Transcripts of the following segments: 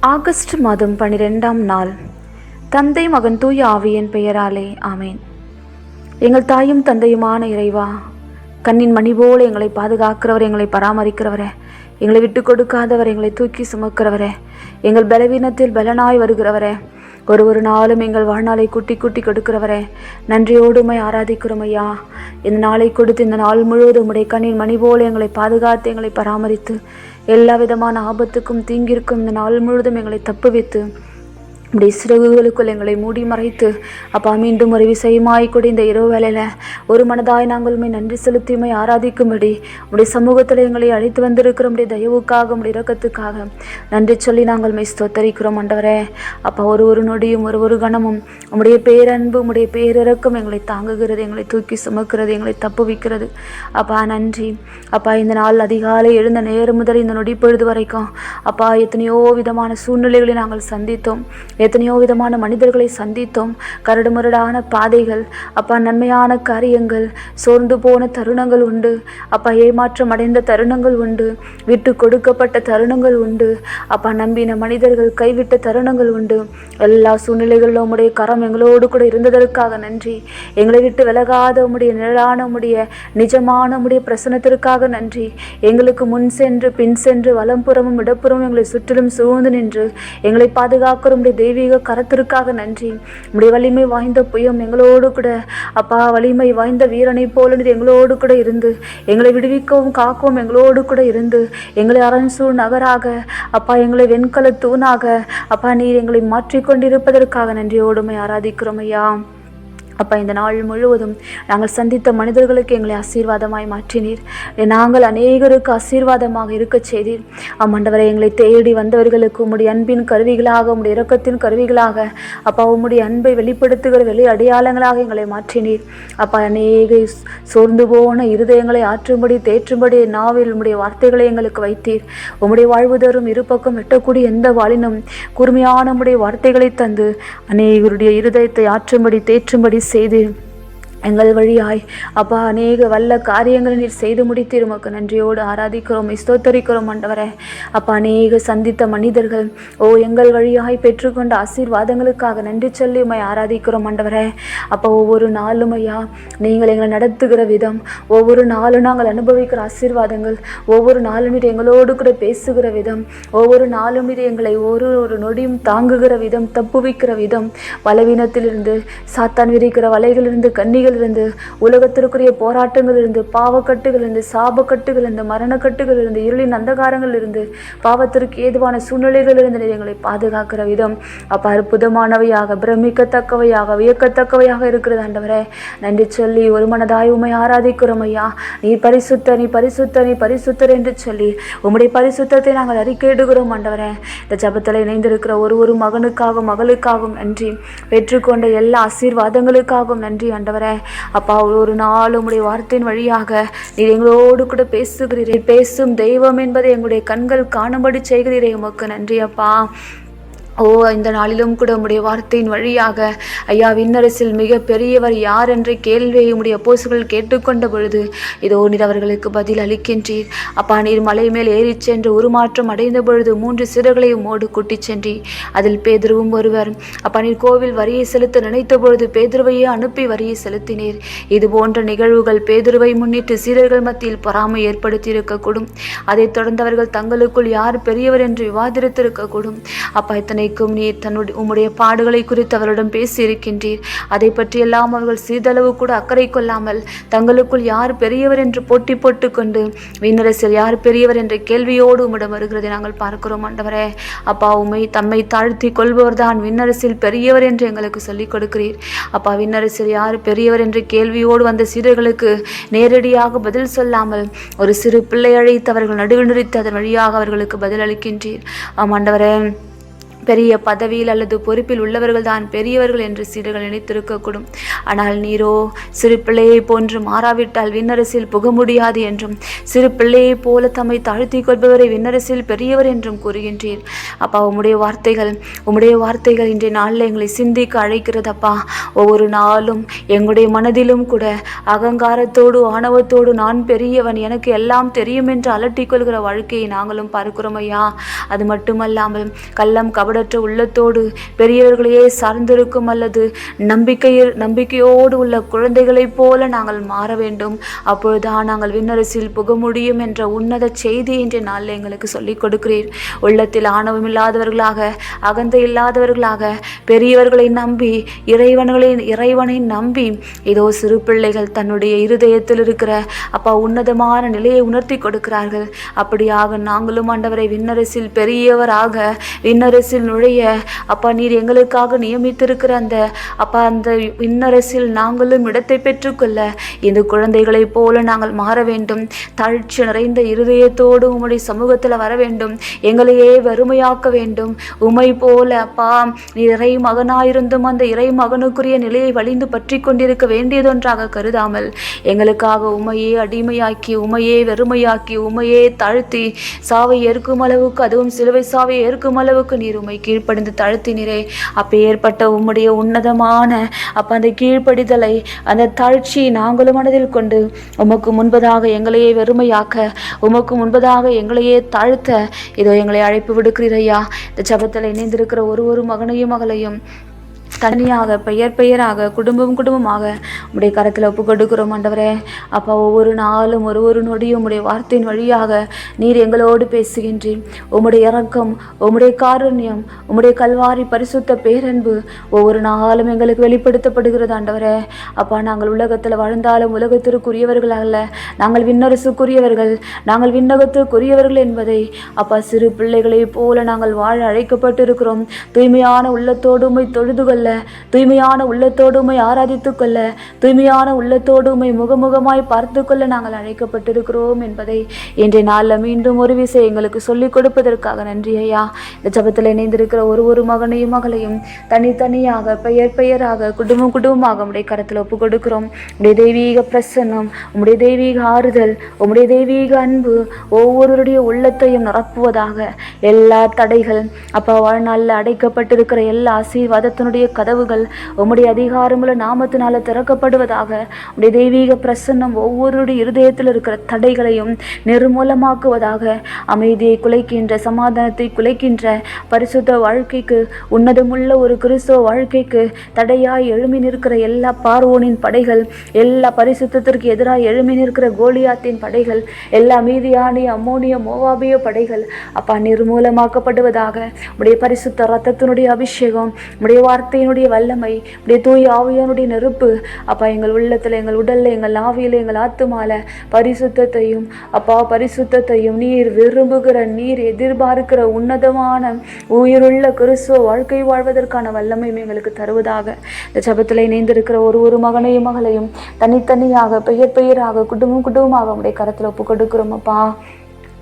August மாதம் பனிரெண்டாம் நாள். தந்தை மகன் தூய ஆவியின் பெயராலே ஆமேன். எங்கள் தாயும் தந்தையுமான இறைவா கண்ணின் மணி போல எங்களை பாதுகாக்கிறவர் எங்களை பராமரிக்கிறவரே எங்களை விட்டு கொடுக்காதவர் எங்களை தூக்கி சுமக்கிறவரே எங்கள் பலவீனத்தில் பலனாய் வருகிறவரே ஒரு ஒரு நாளும் எங்கள் வாழ்நாளை குட்டி குட்டி கொடுக்கிறவரே நன்றியோடுமை ஆராதிக்கிறோம் ஐயா. இந்த நாளை கொடுத்து இந்த நாள் முழுவதும் உடைய கண்ணின் மணி போல எங்களை பாதுகாத்து எங்களை பராமரித்து எல்லா விதமான ஆபத்துக்கும் தீங்கிற்கும் இந்த நாள் முழுவதும் எங்களை தப்புவித்து இப்படி சிறகுகளுக்குள் எங்களை மூடி மறைத்து அப்பா மீண்டும் ஒரு விசயமாய் கூட இந்த இரவு வேளையில் ஒரு மனதாய் நாங்கள் உண்மை நன்றி செலுத்தியுமை ஆராதிக்கும்படி உடைய சமூகத்தில் எங்களை அழைத்து வந்திருக்கிற உடைய தயவுக்காக உடைய இரக்கத்துக்காக நன்றி சொல்லி நாங்கள் மெய் ஸ்தோத்தரிக்கிறோம் ஆண்டவரே. அப்பா ஒரு ஒரு நொடியும் ஒரு ஒரு கணமும் உம்முடைய பேரன்பு உடைய பேரிறக்கம் எங்களை தாங்குகிறது எங்களை தூக்கி சுமக்கிறது எங்களை தப்புவிக்கிறது. அப்பா நன்றி. அப்பா இந்த நாள் அதிகாலை எழுந்த நேரம் முதல் இந்த நொடி பொழுது வரைக்கும் அப்பா எத்தனையோ விதமான சூழ்நிலைகளை நாங்கள் சந்தித்தோம். எத்தனையோ விதமான மனிதர்களை சந்தித்தோம். கரடுமுரடான பாதைகள் அப்பா நன்மையான காரியங்கள் சோர்ந்து போன தருணங்கள் உண்டு. அப்பா ஏமாற்றம் அடைந்த தருணங்கள் உண்டு. விட்டு கொடுக்கப்பட்ட தருணங்கள் உண்டு. அப்பா நம்பின மனிதர்கள் கைவிட்ட தருணங்கள் உண்டு. எல்லா சூழ்நிலைகளிலும் உம்முடைய கரம் எங்களோடு கூட இருந்ததற்காக நன்றி. எங்களை விட்டு விலகாத உம்முடைய நிழலான உம்முடைய நிஜமான உம்முடைய பிரசனத்திற்காக நன்றி. எங்களுக்கு முன் சென்று பின் சென்று வலம்புறமும் இடப்புறமும் எங்களை சுற்றிலும் சூழ்ந்து நின்று எங்களை பாதுகாக்கிற உடைய தெய்வீக கரத்திற்காக நன்றி. உடைய வலிமை வாய்ந்த புயம் எங்களோடு கூட அப்பா வலிமை வாய்ந்த வீரனை போல எங்களோடு கூட இருந்து எங்களை விடுவிக்கவும் காக்கவும் எங்களோடு கூட இருந்து எங்களை அரண்சூழ் நகராக அப்பா எங்களை வெண்கல தூணாக அப்பா நீர் எங்களை மாற்றிக்கொண்டிருப்பதற்காக நன்றியோடுமை ஆராதிக்கிறோம் ஐயா. அப்பா இந்த நாள் முழுவதும் நாங்கள் சந்தித்த மனிதர்களுக்கு எங்களை ஆசீர்வாதமாய் மாற்றினீர். நாங்கள் அநேகருக்கு ஆசீர்வாதமாக இருக்கச் செய்தீர். ஆமாண்டவரை எங்களை தேடி வந்தவர்களுக்கு உம்முடைய அன்பின் கருவிகளாக உம்முடைய இரக்கத்தின் கருவிகளாக அப்பா உம்முடைய அன்பை வெளிப்படுத்துகிற வெளி அடையாளங்களாக எங்களை மாற்றினீர். அப்பா அநேக சோர்ந்து போன இருதயங்களை ஆற்றும்படி தேற்றும்படி நாவில் உம்முடைய வார்த்தைகளை எங்களுக்கு வைத்தீர். உம்முடைய வாழ்வு தரும் இருபக்கம் வெட்டக்கூடிய எந்த வாழினும் கூர்மையான உம்முடைய வார்த்தைகளை தந்து அநேகருடைய இருதயத்தை ஆற்றும்படி தேற்றும்படி செய்து எங்கள் வழியாய். அப்பா அநேக வல்ல காரியங்களை நீர் செய்து முடித்தீர். உமக்கு நன்றியோடு ஆராதிக்கிறோம் ஸ்தோத்தரிக்கிறோம் ஆண்டவரே. அப்பா அநேக சந்தித்த மனிதர்கள் ஓ எங்கள் வழியாய் பெற்றுக்கொண்ட ஆசீர்வாதங்களுக்காக நன்றி சொல்லி உமை ஆராதிக்கிறோம் ஆண்டவரே. அப்போ ஒவ்வொரு நாளும் ஐயா நீங்கள் எங்களை நடத்துகிற விதம் ஒவ்வொரு நாளும் நாங்கள் அனுபவிக்கிற ஆசீர்வாதங்கள் ஒவ்வொரு நாளும் நீர் எங்களோடு கூட பேசுகிற விதம் ஒவ்வொரு நாளும் நீர் எங்களை ஒரு ஒரு நொடியும் தாங்குகிற விதம் தப்புவிக்கிற விதம். பலவீனத்திலிருந்து சாத்தான் விரிக்கிற வலைகளிலிருந்து கண்ணிகள் இருந்து உலகத்திற்குரிய போராட்டங்களிலிருந்து பாவக்கட்டுகளிலிருந்து சாபக்கட்டுகளிலிருந்து மரணக்கட்டுகளிலிருந்து சாபக்கட்டுகள் இருந்து இருளின் அந்தகாரங்களிலிருந்து பாவத்திற்கு ஏதுவான சூழ்நிலைகளிலிருந்து எங்களை பாதுகாக்கிற விதம். அப்ப அற்புதமானவையாக பிரமிக்கத்தக்கவையாக வியக்கத்தக்கவையாக இருக்கிறது ஆண்டவரே. நன்றி சொல்லி ஒரு மனதாய் உமை ஆராதிக்கிறோம் ஐயா. நீ பரிசுத்த நீ பரிசுத்த நீ பரிசுத்தர் என்று சொல்லி உம்முடைய பரிசுத்தத்தை நாங்கள் அறிக்கையிடுகிறோம் ஆண்டவரே. இந்த ஜபத்தில் இணைந்திருக்கிற ஒரு ஒரு மகனுக்காகவும் மகளுக்காகவும் நன்றி. பெற்றுக்கொண்ட எல்லா ஆசீர்வாதங்களுக்காகவும் நன்றி ஆண்டவரே. அப்பா ஒரு நாள் உம்முடைய வார்த்தையின் வழியாக நீர் எங்களோடு கூட பேசுகிறீர்கள் பேசும் தெய்வம் என்பதை எங்களுடைய கண்கள் காணும்படி செய்கிறீரே. உமக்கு நன்றி அப்பா. ஓ இந்த நாளிலும் கூட உம்முடைய வார்த்தையின் வழியாக ஐயா விண்ணரசில் மிக பெரியவர் யார் என்ற கேள்வியை உம்முடைய போசுகள் கேட்டுக்கொண்ட பொழுது இதோ நீர் அவர்களுக்கு பதில் அளிக்கின்றீர். அப்பா நீர் மலை மேல் ஏறிச் சென்று உருமாற்றம் அடைந்த பொழுது மூன்று சிறுகளையும் ஓடு கூட்டிச் சென்றீர். அதில் பேதுருவும் ஒருவர். அப்பா நீர் கோவில் வரியை செலுத்த நினைத்த பொழுது பேதுருவையே அனுப்பி வரியை செலுத்தினீர். இது போன்ற நிகழ்வுகள் பேதுருவை முன்னிட்டு சீரர்கள் மத்தியில் பொறாமை ஏற்படுத்தியிருக்கக்கூடும். அதைத் தொடர்ந்து அவர்கள் தங்களுக்குள் யார் பெரியவர் என்று விவாதித்திருக்கக்கூடும். அப்பா இத்தனை இத்தனைக்கும் நீர் தன்னுடைய உம்முடைய பாடுகளை குறித்து அவரிடம் பேசியிருக்கின்றீர். அதை பற்றியெல்லாம் அவர்கள் சிறிதளவு கூட அக்கறை கொள்ளாமல் தங்களுக்குள் யார் பெரியவர் என்று போட்டி போட்டுக்கொண்டு வீணரசில் யார் பெரியவர் என்ற கேள்வியோடு உம்மிடம் வருகிறதை நாங்கள் பார்க்கிறோம் ஆண்டவரே. அப்பா உமை தம்மை தாழ்த்தி கொள்பவர் தான் விண்ணரசில் பெரியவர் என்று எங்களுக்கு சொல்லிக் கொடுக்கிறீர். அப்பா விண்ணரசில் யார் பெரியவர் என்ற கேள்வியோடு வந்த சீடர்களுக்கு நேரடியாக பதில் சொல்லாமல் ஒரு சிறு பிள்ளை அழைத்து அவர்கள் நடுவில் நிறுத்தி அதன் வழியாக அவர்களுக்கு பதில் அளிக்கின்றீர் ஆம் பெரிய பதவியில் அல்லது பொறுப்பில் உள்ளவர்கள் தான் பெரியவர்கள் என்று சீடர்கள் நினைத்திருக்கக்கூடும். ஆனால் நீரோ சிறு பிள்ளையை போன்று மாறாவிட்டால் விண்ணரசில் புக முடியாது என்றும் சிறு பிள்ளையைப் போல தம்மை தாழ்த்தி கொள்பவரை விண்ணரசில் பெரியவர் என்றும் கூறுகின்றீர். அப்பா உம்முடைய வார்த்தைகள் உம்முடைய வார்த்தைகள் இன்றைய நாளில் எங்களை சிந்திக்க அழைக்கிறதப்பா ஒவ்வொரு நாளும் எங்களுடைய மனதிலும் கூட அகங்காரத்தோடு ஆணவத்தோடு நான் பெரியவன் எனக்கு எல்லாம் தெரியும் என்று அலட்டிக்கொள்கிற வாழ்க்கையை நாங்களும் பார்க்கிறோம் ஐயா. அது மட்டுமல்லாமல் கள்ளம் பாடற்ற உள்ளத்தோடு பெரியவர்களையே சார்ந்திருக்கும் அல்லது நம்பிக்கையில் நம்பிக்கையோடு உள்ள குழந்தைகளைப் போல நாங்கள் மாற வேண்டும். அப்பொழுதுதான் நாங்கள் விண்ணரசில் புக முடியும் என்ற உன்னத செய்தி இன்றைய நாளில் எங்களுக்கு சொல்லிக் கொடுக்கிறீர். உள்ளத்தில் ஆணவம் இல்லாதவர்களாக அகந்தை இல்லாதவர்களாக பெரியவர்களை நம்பி இறைவன்களை இறைவனை நம்பி ஏதோ சிறு பிள்ளைகள் தன்னுடைய இருதயத்தில் இருக்கிற அப்பா உன்னதமான நிலையை உணர்த்தி கொடுக்கிறார்கள். அப்படியாக நாங்களும் ஆண்டவரை விண்ணரசில் பெரியவராக விண்ணரசில் நுழைய அப்பா நீர் எங்களுக்காக நியமித்திருக்கிற அந்த அப்பா அந்த விண்ணரசில் நாங்களும் இடத்தை பெற்றுக்கொள்ள இந்த குழந்தைகளைப் போல நாங்கள் மாற வேண்டும். தாழ்ச்சி நிறைந்த இருதயத்தோடு உம்முடைய சமூகத்தில் வர வேண்டும். எங்களையே வறுமையாக்க வேண்டும். உமை போல அப்பா நீ இறை மகனாயிருந்தும் அந்த இறை மகனுக்குரிய நிலையை வழிந்து பற்றி கொண்டிருக்க வேண்டியதொன்றாக கருதாமல் எங்களுக்காக உமையே அடிமையாக்கி உமையே வெறுமையாக்கி உமையே தாழ்த்தி சாவை ஏற்கும் அளவுக்கு அதுவும் சிலுவை சாவை ஏற்கும் அளவுக்கு நீர் உம்மை கீழ்ப்படிந்து தாழ்த்தினரே. அப்போ ஏற்பட்ட உம்முடைய உன்னதமான அப்போ அந்த கீழ்ப்படிதலை அந்த தாழ்ச்சியை நாங்களும் மனதில் கொண்டு உமக்கு முன்பதாக எங்களையே வெறுமையாக்க உமக்கு முன்பதாக எங்களையே தாழ்த்த இதோ எங்களை அழைப்பு விடுக்கிறீரையா இந்த ஜபத்தில் இணைந்திருக்கிற ஒரு ஒரு மகனையும் மகளையும் தனியாக பெயர் பெயராக குடும்பம் குடும்பமாக உடைய கரத்தில் ஒப்பு கொடுக்கிறோம் ஆண்டவரே. அப்பா ஒவ்வொரு நாளும் ஒரு ஒரு நொடியும் உடைய வார்த்தையின் வழியாக நீர் எங்களோடு பேசுகின்றேன் உம்முடைய இறக்கம் உம்முடைய காருண்யம் உம்முடைய கல்வாரி பரிசுத்த பேரன்பு ஒவ்வொரு நாளும் எங்களுக்கு வெளிப்படுத்தப்படுகிறது ஆண்டவரே. அப்பா நாங்கள் உலகத்தில் வாழ்ந்தாலும் உலகத்திற்குரியவர்கள் அல்ல நாங்கள் விண்ணரசுக்குரியவர்கள் நாங்கள் விண்ணகத்துக்குரியவர்கள் என்பதை அப்பா சிறு பிள்ளைகளைப் போல நாங்கள் வாழ அழைக்கப்பட்டிருக்கிறோம். தூய்மையான உள்ளத்தோடு உம்மை தொழுதுகள் கொள்ள. தூய்மையான உள்ளத்தோடு உம்மை ஆராதித்து கொள்ள. தூய்மையான உள்ளத்தோடு உம்மை முகமுகமாய் பார்த்து கொள்ள நாங்கள் அழைக்கப்பட்டிருக்கிறோம் என்பதை இன்றைய நாளில் மீண்டும் ஒரு விசை எங்களுக்கு சொல்லிக் கொடுப்பதற்காக நன்றி ஐயா. இந்த ஜபத்தில் இணைந்திருக்கிற ஒரு ஒரு மகனையும் மகளையும் தனித்தனியாக பெயர் பெயராக குடும்பம் குடும்பமாக உடைய கரத்தில் ஒப்பு கொடுக்கிறோம். உடைய தெய்வீக பிரசன்னம் உம்முடைய தெய்வீக ஆறுதல் உம்முடைய தெய்வீக அன்பு ஒவ்வொருவருடைய உள்ளத்தையும் நிரப்புவதாக எல்லா தடைகள் அப்பா வாழ்நாளில் அடைக்கப்பட்டிருக்கிற எல்லா ஆசீர்வாதத்தினுடைய கதவுகள் உம்முடைய அதிகாரமுள்ள நாமத்தினால திறக்கப்படுவதாக உடைய தெய்வீக பிரசன்னம் ஒவ்வொருடைய இருதயத்தில் இருக்கிற தடைகளையும் நிர்மூலமாக்குவதாக அமைதியை குலைக்கின்ற சமாதானத்தை குலைக்கின்ற பரிசுத்த வாழ்க்கைக்கு உன்னதமுள்ள ஒரு கிறிஸ்தவ வாழ்க்கைக்கு தடையாய் எழுமி நிற்கிற எல்லா பார்வோனின் படைகள் எல்லா பரிசுத்தத்திற்கு எதிராக எழுமி நிற்கிற கோலியாத்தின் படைகள் எல்லா மீதியானிய அம்மோனிய மோவாபிய படைகள் அப்பா நிர்மூலமாக்கப்படுவதாக உடைய பரிசுத்த ரத்தத்தினுடைய அபிஷேகம் உடைய வார்த்தை வார்த்தையினுடைய வல்லமை உடைய தூய ஆவியானுடைய நெருப்பு. அப்பா எங்கள் உள்ளத்தில் எங்கள் உடல்ல எங்கள் ஆவியில் எங்கள் ஆத்துமால பரிசுத்தையும் அப்பா பரிசுத்தையும் நீர் விரும்புகிற நீர் எதிர்பார்க்கிற உன்னதமான உயிருள்ள கிறிஸ்துவ வாழ்க்கை வாழ்வதற்கான வல்லமையும் எங்களுக்கு தருவதாக. இந்த ஜபத்தில் இணைந்திருக்கிற ஒரு ஒரு மகனையும் மகளையும் தனித்தனியாக பெயர் பெயராக குடும்பம் குடும்பமாக உடைய கரத்தில் ஒப்பு கொடுக்கிறோம் அப்பா.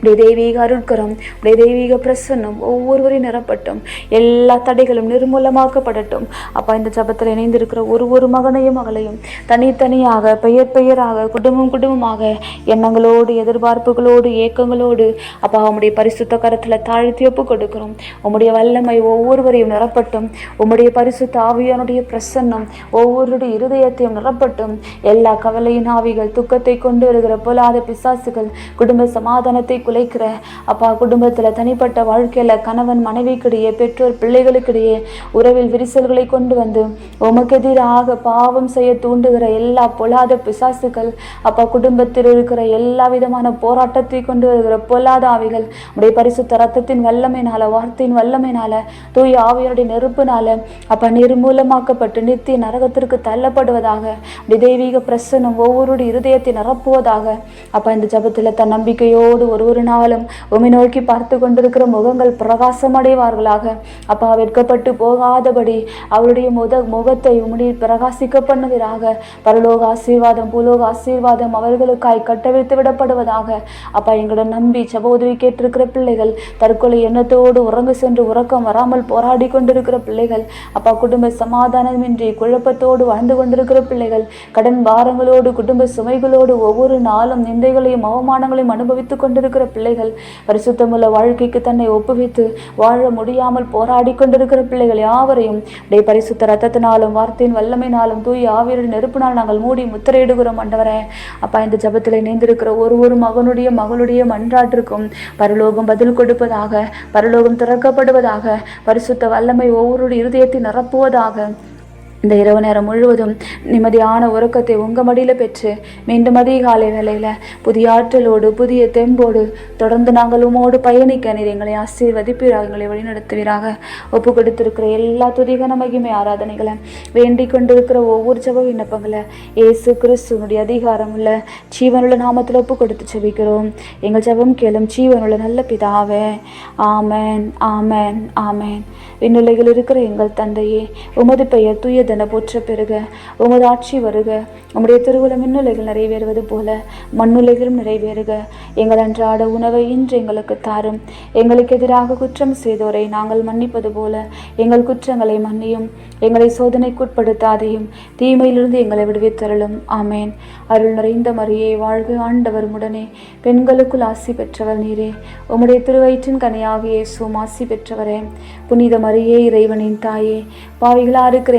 உடைய தெய்வீக அருட்கரம் உடைய தெய்வீக பிரசன்னம் ஒவ்வொருவரையும் நிரப்பட்டும். எல்லா தடைகளும் நிர்மூலமாக்கப்படட்டும். அப்பா இந்த ஜபத்தில் இணைந்திருக்கிற ஒரு ஒரு மகனையும் மகளையும் தனித்தனியாக பெயர் பெயராக குடும்பம் குடும்பமாக எண்ணங்களோடு எதிர்பார்ப்புகளோடு ஏக்கங்களோடு அப்பா உம்முடைய பரிசுத்த கரத்தில் தாழ்த்தி ஒப்பு கொடுக்கிறோம் உம்முடைய வல்லமை ஒவ்வொருவரையும் நிரப்பட்டும். உம்முடைய பரிசுத்த ஆவியானுடைய பிரசன்னம் ஒவ்வொருடைய இருதயத்தையும் நிரப்பட்டும். எல்லா கவலையின் ஆவிகள் துக்கத்தை கொண்டு வருகிற பொல்லாத பிசாசுகள் குடும்ப சமாதானத்தை குலைக்கிற. அப்பா குடும்பத்தில் தனிப்பட்ட வாழ்க்கையில் கணவன் மனைவிக்கிடையே பெற்றோர் பிள்ளைகளுக்கிடையே உறவில் விரிசல்களை கொண்டு வந்து உமக்கு எதிராக பாவம் செய்ய தூண்டுகிற எல்லா பொல்லாத பிசாசுகள் அப்பா குடும்பத்தில் இருக்கிற எல்லா விதமான போராட்டத்தை கொண்டு வருகிற பொல்லாத ஆவிகள் உடைய பரிசுத்த ரத்தத்தின் வல்லமைனால வார்த்தையின் வல்லமைனால தூய ஆவியருடைய நெருப்புனால அப்பா நிர்மூலமாக்கப்பட்டு நித்திய நரகத்திற்கு தள்ளப்படுவதாக தெய்வீக பிரசனம் ஒவ்வொருடைய இருதயத்தை நிரப்புவதாக அப்பா இந்த ஜபத்தில் தன் நம்பிக்கையோடு ஒரு ஒரு ஒவ்வொரு நாளும் உமை நோக்கி பார்த்து கொண்டிருக்கிற முகங்கள் பிரகாசமடைவார்களாக. அப்பா வெட்கப்பட்டு போகாதபடி அவருடைய முத முகத்தை உம்முடைய பிரகாசிக்க பண்ணுவீராக. பரலோக ஆசீர்வாதம் பூலோக ஆசீர்வாதம் அவர்களுக்காய் கட்டவிழ்த்து விடப்படுவதாக. அப்பா எங்களை நம்பி சப உதவி கேட்டிருக்கிற பிள்ளைகள் தற்கொலை எண்ணத்தோடு உறங்க சென்று உறக்கம் வராமல் போராடி கொண்டிருக்கிற பிள்ளைகள் அப்பா குடும்ப சமாதானமின்றி குழப்பத்தோடு வாழ்ந்து கொண்டிருக்கிற பிள்ளைகள் கடன் பாரங்களோடு குடும்ப சுமைகளோடு ஒவ்வொரு நாளும் நிந்தைகளையும் அவமானங்களையும் அனுபவித்துக் கொண்டிருக்கிற பிள்ளைகள் பரிசுத்தமுள்ள வாழ்க்கைக்கு தன்னை ஒப்புவித்து வாழ முடியாமல் போராடி கொண்டிருக்கிற பிள்ளைகள் யாவரையும் உடைய பரிசுத்த ரத்தத்தினாலும் வார்த்தையின் வல்லமையினாலும் தூய் ஆவியரின் நெருப்பினால் நாங்கள் மூடி முத்திரையிடுகிறோம் ஆண்டவரே. அப்பா இந்த ஜபத்தில் இணைந்திருக்கிற ஒரு ஒரு மகனுடைய மகளுடைய மன்றாட்டிற்கும் பரலோகம் பதில் கொடுப்பதாக பரலோகம் திறக்கப்படுவதாக பரிசுத்த வல்லமை ஒவ்வொருடைய இருதயத்தை நிரப்புவதாக இந்த இரவு நேரம் முழுவதும் நிம்மதியான உறக்கத்தை உங்கள் மடியில் பெற்று மீண்டும் அதிகாலை வேலையில் புதிய ஆற்றலோடு புதிய தெம்போடு தொடர்ந்து நாங்கள் உமோடு பயணிக்க நீர் எங்களை ஆசீர்வதிப்பீராக எங்களை வழிநடத்துவீராக. ஒப்பு கொடுத்திருக்கிற எல்லா துதிகன மகிமை ஆராதனைகளை வேண்டி கொண்டிருக்கிற ஒவ்வொரு ஜப விண்ணப்பங்களை இயேசு கிறிஸ்துவனுடைய அதிகாரம் உள்ள ஜீவனுள்ள நாமத்தில் ஒப்பு கொடுத்து செபிக்கிறோம் எங்கள் ஜபம் கேளும் ஜீவனுள்ள நல்ல பிதாவே. ஆமேன் ஆமேன் ஆமேன். விண்ணுலகில் இருக்கிற எங்கள் தந்தையே உமது பெயர் தூயதென போற்ற பெறுக உமது ஆட்சி வருக. உம்முடைய திருவுல விண்ணுலகில் நிறைவேறுவது போல மண்ணுலைகளும் நிறைவேறுக. எங்கள் அன்றாட உணவை இன்று எங்களுக்கு தாரும். எங்களுக்கு எதிராக குற்றம் செய்தோரை நாங்கள் மன்னிப்பது போல எங்கள் குற்றங்களை மன்னியும். எங்களை சோதனைக்குட்படுத்தாதையும் தீமையிலிருந்து எங்களை விடுவித்தருளும். ஆமேன். அருள் நிறைந்த மரியே வாழ்க ஆண்டவர் உடனே பெண்களுக்குள் ஆசி பெற்றவர் நீரே. உம்முடைய திருவயிற்றின் கனியாக இயேசுவும் ஆசி பெற்றவரே. புனித மரியே இறைவனின் தாயே. பாவிகளாக இருக்கிற